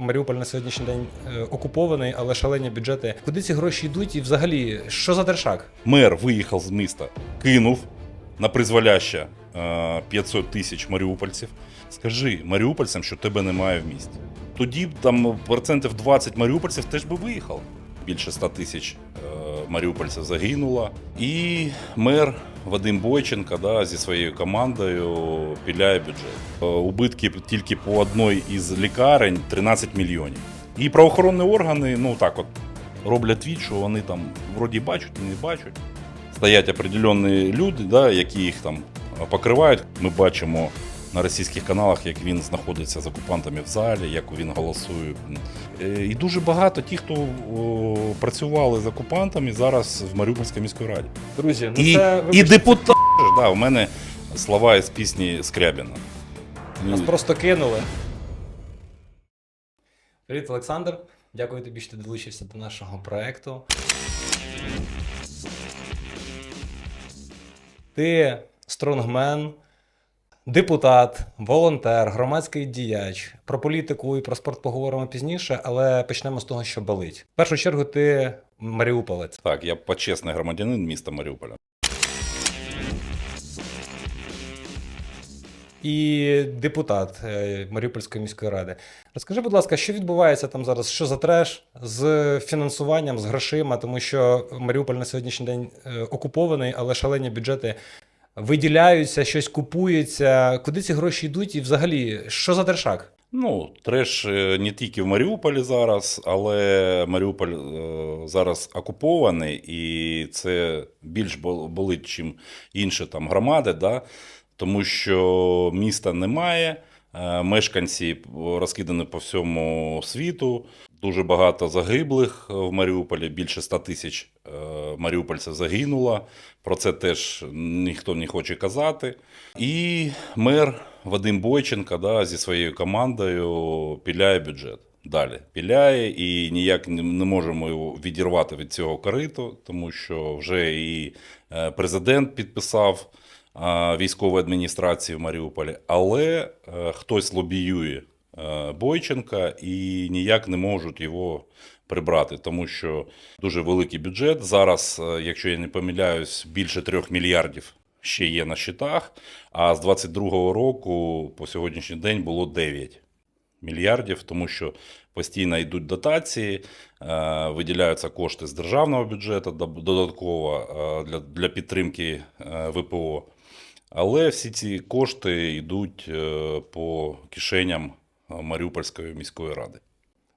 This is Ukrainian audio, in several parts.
Маріуполь на сьогоднішній день е, окупований, але шалені бюджети. Куди ці гроші йдуть? І взагалі, що за держак? Мер виїхав з міста, кинув на призволяще е, 500 тисяч маріупольців. Скажи маріупольцям, що тебе немає в місті. Тоді там процентів 20 маріупольців теж би виїхало. Більше 100 тисяч е, маріупольців загинуло. І мер Вадим Бойченко да, зі своєю командою піляє бюджет. Е, Убитки тільки по одній із лікарень 13 мільйонів. І правоохоронні органи, ну так от, роблять від, що вони там вроді бачать, не бачать. Стоять определенні люди, да, які їх там покривають. Ми бачимо на російських каналах, як він знаходиться з окупантами в залі, як він голосує. Е, І дуже багато ті, хто працювали з окупантами, зараз в Маріупольській міській раді. Друзі, ну І, це і депутат. Да, у мене слова із пісні Скрябіна. нас просто кинули. Привіт, Олександр. Дякую тобі, що ти долучився до нашого проекту. Ти стронгмен, депутат, волонтер, громадський діяч. Про політику і про спорт поговоримо пізніше, але почнемо з того, що болить. В першу чергу, ти маріуполець. Так, я почесний громадянин міста Маріуполя. і депутат е, Маріупольської міської ради. Розкажи, будь ласка, що відбувається там зараз? Що за треш з фінансуванням, з грошима? Тому що Маріуполь на сьогоднішній день е, окупований, але шалені бюджети виділяються, щось купується. Куди ці гроші йдуть? І взагалі, що за держак? Ну, треш е, не тільки в Маріуполі зараз, але Маріуполь е, зараз окупований, і це більш бол- болить, ніж інші там громади, да? тому що міста немає, е, мешканці розкидані по всьому світу. Дуже багато загиблих в Маріуполі, більше 100 тисяч е, маріупольців загинуло. Про це теж ніхто не хоче казати. І мер Вадим Бойченко да, зі своєю командою піляє бюджет. Далі піляє і ніяк не можемо його відірвати від цього кориту, тому що вже і е, президент підписав е, військову адміністрацію в Маріуполі, але е, хтось лобіює е, Бойченка і ніяк не можуть його прибрати, тому що дуже великий бюджет. Зараз, е, якщо я не помиляюсь, більше трьох мільярдів ще є на щитах. А з 22-го року по сьогоднішній день було 9 мільярдів, тому що постійно йдуть дотації, е, виділяються кошти з державного бюджету додатково е, для, для підтримки е, ВПО. Але всі ці кошти йдуть е, по кишеням е, Маріупольської міської ради.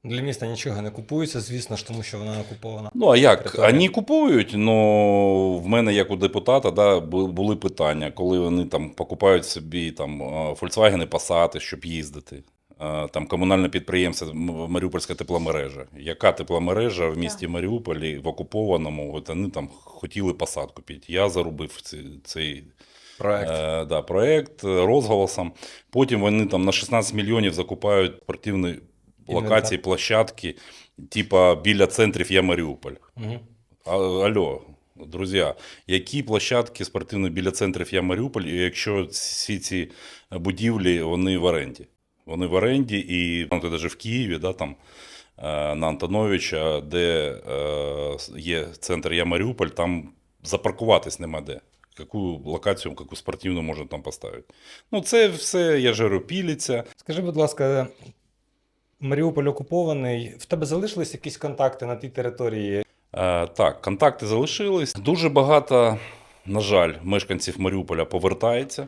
Для міста нічого не купується, звісно ж, тому що вона окупована. Ну, а як? Територія. Вони купують, але в мене, як у депутата, да, були питання, коли вони там покупають собі там е, Volkswagen Passat, щоб їздити. Е, Там комунальне підприємство Маріупольська тепломережа. Яка тепломережа в місті Маріуполі в окупованому? От вони там хотіли Passat купити. Я заробив цей, цей Проект. Е, да, проект е, розголосом. Потім вони там на 16 мільйонів закупають спортивні локації, площадки, типа біля центрів Я Маріуполь. Угу. А, алло, друзі, які площадки спортивні біля центрів Я Маріуполь, якщо всі ці будівлі вони в оренді? Вони в оренді, і ну, ти навіть в Києві, да, там, е, на Антоновича, де е, є центр Я Маріуполь, там запаркуватись нема де. Яку локацію, яку спортивну можна там поставити. Ну, це все, я ж. Скажи, будь ласка, Маріуполь окупований. В тебе залишились якісь контакти на тій території? Е, так, контакти залишились. Дуже багато, на жаль, мешканців Маріуполя повертається.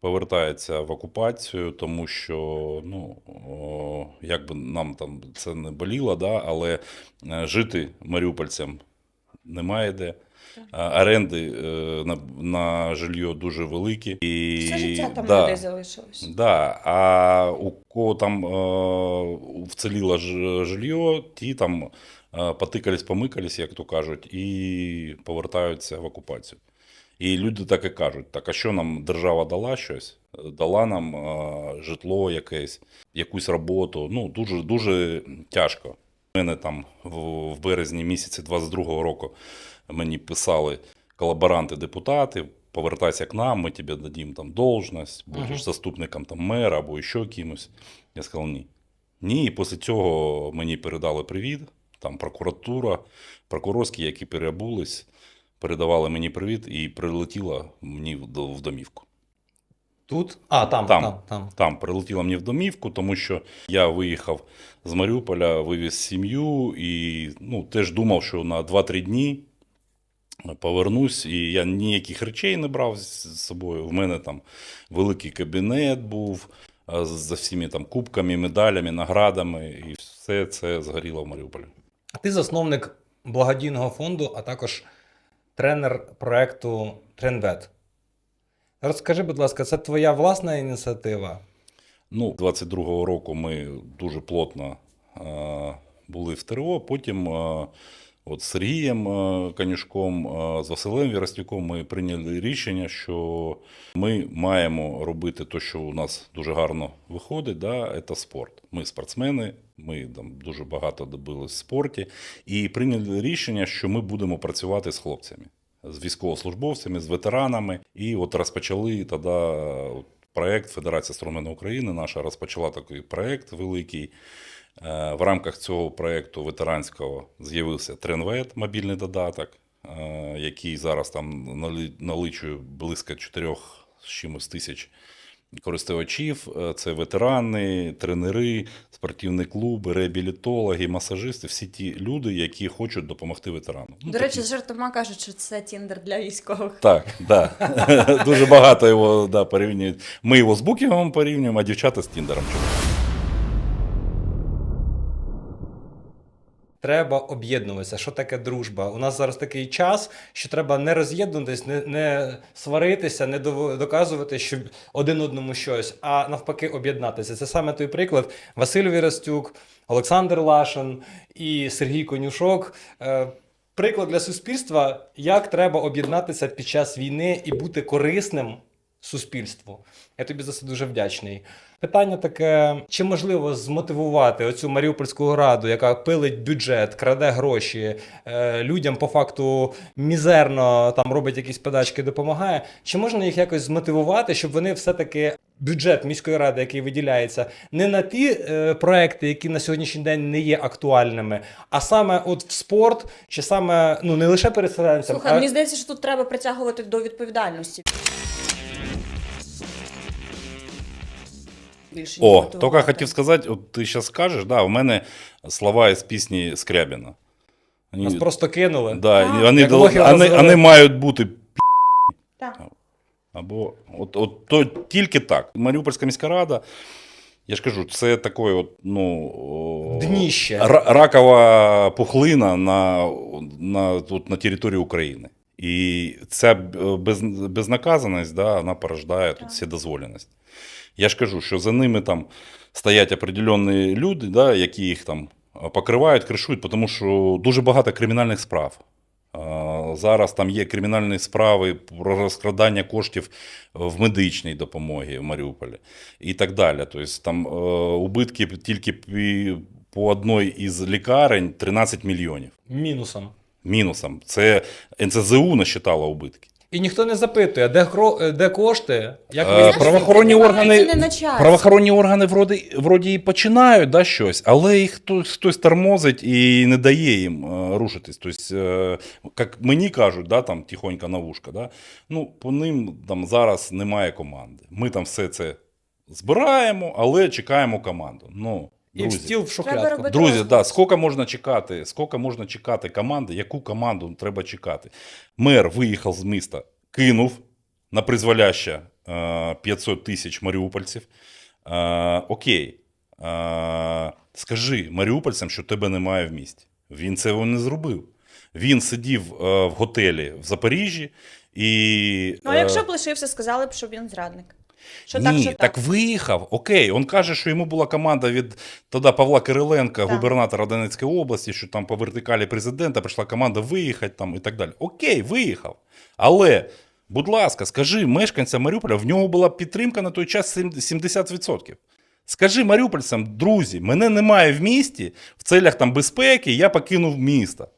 Повертається в окупацію, тому що, ну, о, як би нам там це не боліло, да, але е, жити маріупольцям немає де. А Оренди е, на, на жилье дуже великі. І, Все життя там да, людей залишилось. Да, а у кого там е, вціліло жилье, ті там е, потикались, помикались, як то кажуть, і повертаються в окупацію. І люди так і кажуть: так, а що нам держава дала щось? Дала нам е, житло якесь, якусь роботу. Ну, дуже, дуже тяжко. У мене там в, в березні місяці 22-го року мені писали колаборанти-депутати, повертайся к нам, ми тобі дадим там должность, будеш Мгм. заступником там мера або ще кимось. Я сказав, ні. Ні, і після цього мені передали привіт. Там прокуратура, прокурорські, які переобулись, передавали мені привіт і прилетіла мені в в домівку. Тут? А, там, Там. там, там. Там прилетіла мені в домівку, тому що я виїхав з Маріуполя, вивіз сім'ю і ну, теж думав, що на 2-3 дні повернусь, і я ніяких речей не брав з собою. В мене там великий кабінет був за всіми там кубками, медалями, наградами, і все це згоріло в Маріуполі. Ти засновник благодійного фонду, а також тренер проекту Тренвет. Розкажи, будь ласка, це твоя власна ініціатива? Ну, 22-го року ми дуже плотно е, були в ТРО. Потім е, от з Сергієм е, Канюшком, е, з Василем Вірастюком ми прийняли рішення, що ми маємо робити те, що у нас дуже гарно виходить, да, це спорт. Ми спортсмени, ми там дуже багато добились в спорті, і прийняли рішення, що ми будемо працювати з хлопцями. З військовослужбовцями, з ветеранами, і от розпочали тоді проект Федерація Стромену України наша розпочала такий проект великий. Е, В рамках цього проекту ветеранського з'явився Тренвет, мобільний додаток, е, який зараз там нали- налічує близько 4 з чимось тисяч користувачів. Е, Це ветерани, тренери, спортивні клуби, реабілітологи, масажисти, всі ті люди, які хочуть допомогти ветерану. Ну, До речі, такі- жартома кажуть, що це Тіндер для військових. так, да. Дуже багато його да, порівнюють. Ми його з Букінгом порівнюємо, а дівчата з Тіндером. Треба об'єднуватися. Що таке дружба? У нас зараз такий час, що треба не роз'єднуватись, не, не сваритися, не доказувати, що один одному щось, а навпаки, об'єднатися. Це саме той приклад. Василь Вірастюк, Олександр Лашин і Сергій Конюшок. Е, Приклад для суспільства, як треба об'єднатися під час війни і бути корисним суспільству. Я тобі за це дуже вдячний. Питання таке: чи можливо змотивувати оцю Маріупольську раду, яка пилить бюджет, краде гроші е, людям по факту мізерно там робить якісь подачки, допомагає? Чи можна їх якось змотивувати, щоб вони все-таки бюджет міської ради, який виділяється, не на ті е, проекти, які на сьогоднішній день не є актуальними, а саме от в спорт, чи саме ну не лише переселенцям, Слухай, а мені здається, що тут треба притягувати до відповідальності. Більше ніж О, тільки хотів сказати, от ти зараз скажеш, да, в мене слова із пісні Скрябіна. Вони, нас просто кинули. да, А. вони, Як дол- вони, розвели. вони мають бути Так. Або от, от то тільки так. Маріупольська міська рада, я ж кажу, це такий от, ну, о, Дніще. ра- ракова пухлина на, на, тут, на території України. І ця б- без, безнаказаність, да, вона порождає тут Так. вседозволеність. Я ж кажу, що за ними там стоять определенні люди, да, які їх там покривають, кришують, тому що дуже багато кримінальних справ. Зараз там є кримінальні справи про розкрадання коштів в медичній допомогі в Маріуполі і так далі. Тобто там е, убитки тільки по одній із лікарень 13 мільйонів. Мінусом. Мінусом. Це НЦЗУ насчитало убитки. І ніхто не запитує, де, гро... де кошти, як Е, ви Знаєш, правоохоронні це органи- не на часі. Правоохоронні органи вроді, вроді і починають да, щось, але їх хтось, хтось тормозить і не дає їм е, рушитись. Тобто, е, як мені кажуть, да, там, тихонько на вушка, да, ну, по ним там, зараз немає команди. Ми там все це збираємо, але чекаємо команду. Ну, і в стіл в шухлядку. Друзі, да, скільки можна чекати? Скільки можна чекати команди? Яку команду треба чекати? Мер виїхав з міста, кинув на призволяще е, 500 тисяч маріупольців. Е, окей, е, скажи маріупольцям, що тебе немає в місті. Він цього не зробив. Він сидів е, в готелі в Запоріжжі і. Ну, а е, якщо б лишився, сказали б, що він зрадник. Що ні, так, що так, так. виїхав. Окей, він каже, що йому була команда від тоді Павла Кириленка, Так. губернатора Донецької області, що там по вертикалі президента прийшла команда виїхати там і так далі. Окей, виїхав. Але, будь ласка, скажи мешканцям Маріуполя, в нього була підтримка на той час 70%. Скажи маріупольцям, друзі, мене немає в місті, в целях там безпеки, я покинув місто.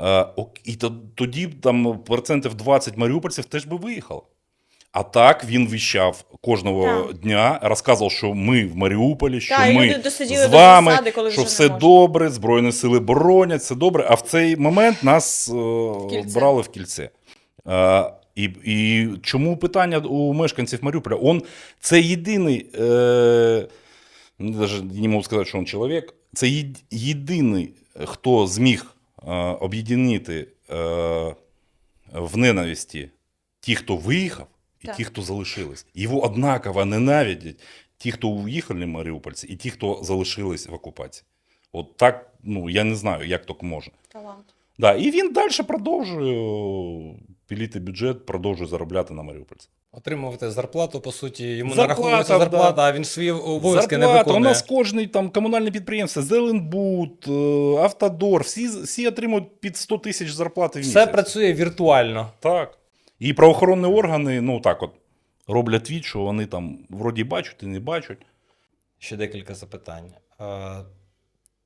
Е, і тоді там процентів 20 маріупольців теж би виїхало. А так він віщав кожного Так. дня, розказував, що ми в Маріуполі, що Так, ми з вами, засади, коли що все добре, Збройні сили боронять, все добре. А в цей момент нас е, кільце. брали в кільце. Е, і, і чому питання у мешканців Маріуполя? Он це єдиний, е, навіть не можу сказати, що він чоловік, це єд- єдиний, хто зміг е, об'єднати е, в ненависті ті, хто виїхав, і Так. ті, хто залишились. Його однаково ненавидять ті, хто уїхали маріупольці, і ті, хто залишились в окупації. От так, ну я не знаю, як так може. Талант. Да, і він далі продовжує піліти бюджет, продовжує заробляти на маріупольці. Отримувати зарплату, по суті, йому Зарплата, нараховується зарплата, да. а він свої обов'язки не виконує. у нас кожний там комунальне підприємство, Зеленбуд, е, Автодор, всі, всі отримують під 100 тисяч зарплати в місяць. Все працює віртуально. Так. І правоохоронні органи, ну так от, роблять від, що вони там вроді бачать і не бачать. Ще декілька запитань. Е,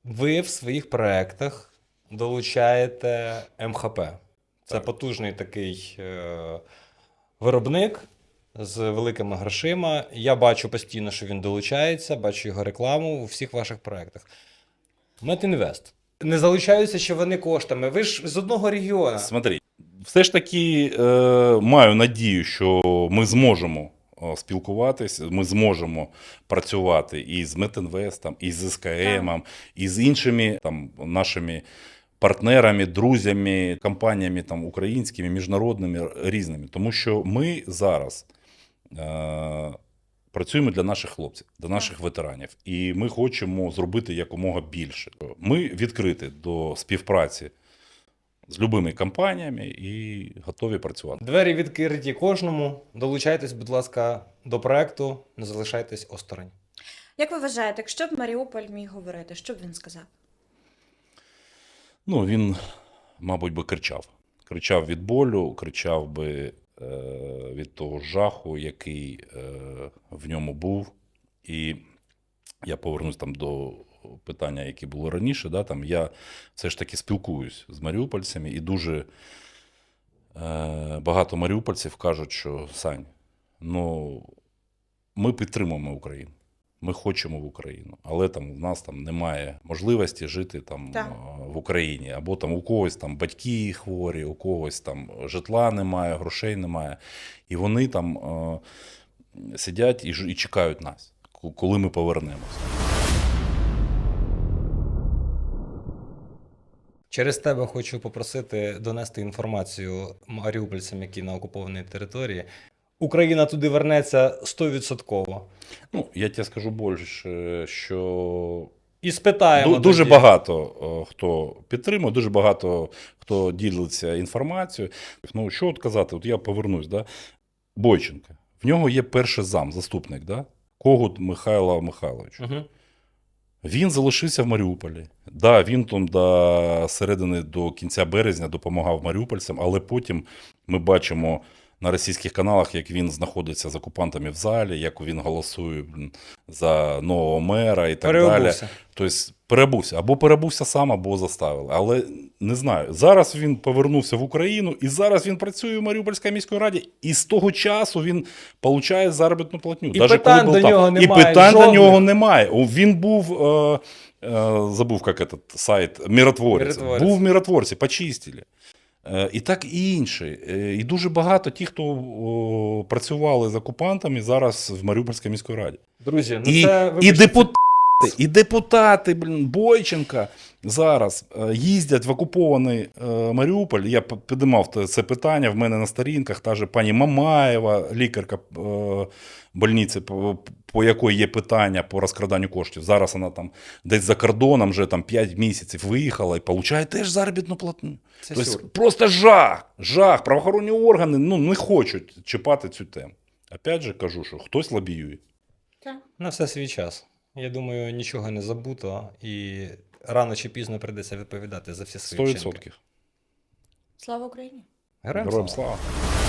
Ви в своїх проєктах долучаєте МХП. Це Так. потужний такий е, виробник з великими грошима. Я бачу постійно, що він долучається, бачу його рекламу у всіх ваших проєктах. Метінвест. Не залучаються ще вони коштами. Ви ж з одного регіону. Смотри, все ж таки е, маю надію, що ми зможемо е, спілкуватися, ми зможемо працювати і з Метинвестом, і з СКМ, і з іншими там, нашими партнерами, друзями, компаніями там, українськими, міжнародними різними. Тому що ми зараз. Е, Працюємо для наших хлопців, для наших ветеранів, і ми хочемо зробити якомога більше. Ми відкриті до співпраці з любими компаніями і готові працювати. Двері відкриті кожному. Долучайтесь, будь ласка, до проекту, не залишайтесь осторонь. Як ви вважаєте, якщо б Маріуполь міг говорити, що б він сказав? Ну, він, мабуть, би кричав. Кричав від болю, кричав би е, від того жаху, який е, в ньому був. І я повернусь там до питання, які було раніше. Да, там я все ж таки спілкуюсь з маріупольцями, і дуже е, багато маріупольців кажуть, що Сань, ну, ми підтримуємо Україну. Ми хочемо в Україну, але там в нас там немає можливості жити там Так. е, в Україні, або там у когось там батьки хворі, у когось там житла немає, грошей немає. І вони там е, сидять і, і чекають нас, ко- коли ми повернемося. Через тебе хочу попросити донести інформацію маріупольцям, які на окупованій території. Україна туди вернеться 100%. Ну, я тебе скажу більше, що І спитаємо. Ду- Дуже тоді. багато хто підтримує, дуже багато хто ділиться інформацією. Ну, що от казати, от я повернусь, да? Бойченка. В нього є перший зам, заступник, да? Когут Михайло Михайлович. Мгм. Він залишився в Маріуполі. Да, він там до середини до кінця березня допомагав маріупольцям, але потім ми бачимо на російських каналах, як він знаходиться з окупантами в залі, як він голосує за нового мера і так далі. Тобто перебувся. Або перебувся сам, або заставили. Але не знаю. Зараз він повернувся в Україну, і зараз він працює в Маріупольській міській раді, і з того часу він отримує заробітну платню. І Даже питань коли до там. нього І немає, питань до нього немає. Він був. Е, забув, як этот сайт, миротворець. Миротворець. Був в миротворці, почистили. І так і інші. Е, І дуже багато ті, хто працювали з окупантами, зараз в Маріупольській міській раді. Друзі, ну І, це і депутати, і депутати, блін, Бойченка зараз е, їздять в окупований е, Маріуполь. Я п- підіймав це питання в мене на сторінках. Та же пані Мамаєва, лікарка е, больниці, по, якої є питання по розкраданню коштів. Зараз вона там десь за кордоном вже там 5 місяців виїхала і отримує теж заробітну платню. Це Тобто сюр. просто жах, жах. Правоохоронні органи ну, не хочуть чіпати цю тему. Опять же кажу, що хтось лобіює. на все свій час. Я думаю, нічого не забуто, і рано чи пізно прийдеться відповідати за всі свої 100%. Слава Україні! Героям Героям слава. слава.